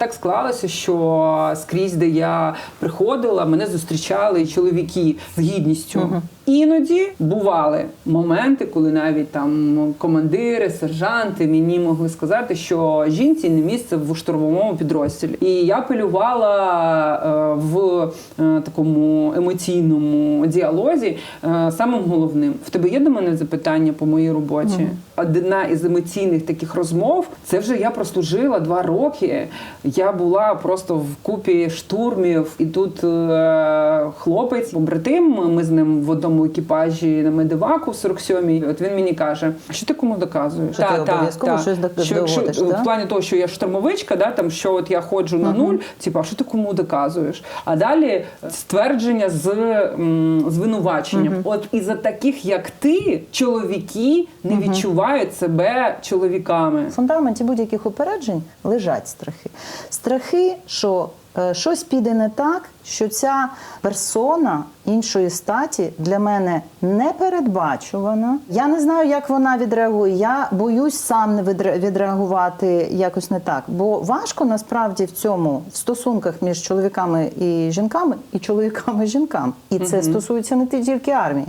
Так склалося, що скрізь, де я приходила, мене зустрічали чоловіки з гідністю. Іноді бували моменти, коли навіть там командири, сержанти мені могли сказати, що жінці не місце в штурмовому підрозділі. І я апелювала е, в е, такому емоційному діалозі е, самим головним: в тебе є до мене запитання по моїй роботі? Одна із емоційних таких розмов це вже я прослужила два роки. Я була просто в купі штурмів, і тут е, хлопець, побратим, ми з ним в одному екіпажі на медиваку в 47-й. От він мені каже: а що ти кому доказуєш? Що ти обов'язково щось Що- доводиш, що- да? В плані того, що я штурмовичка, да, там що от я ходжу на нуль, типу, а що ти кому доказуєш? А далі ствердження з м, звинуваченням. От із-за таких, як ти, чоловіки не відчувають себе чоловіками. В фундаменті будь-яких упереджень лежать страхи. Страхи, що е, щось піде не так, що ця персона іншої статі для мене не передбачувана. Я не знаю, як вона відреагує. Я боюсь сам не відре- відреагувати якось не так. Бо важко насправді в цьому в стосунках між чоловіками і жінками, і чоловіками і жінками. І це стосується не тільки армії.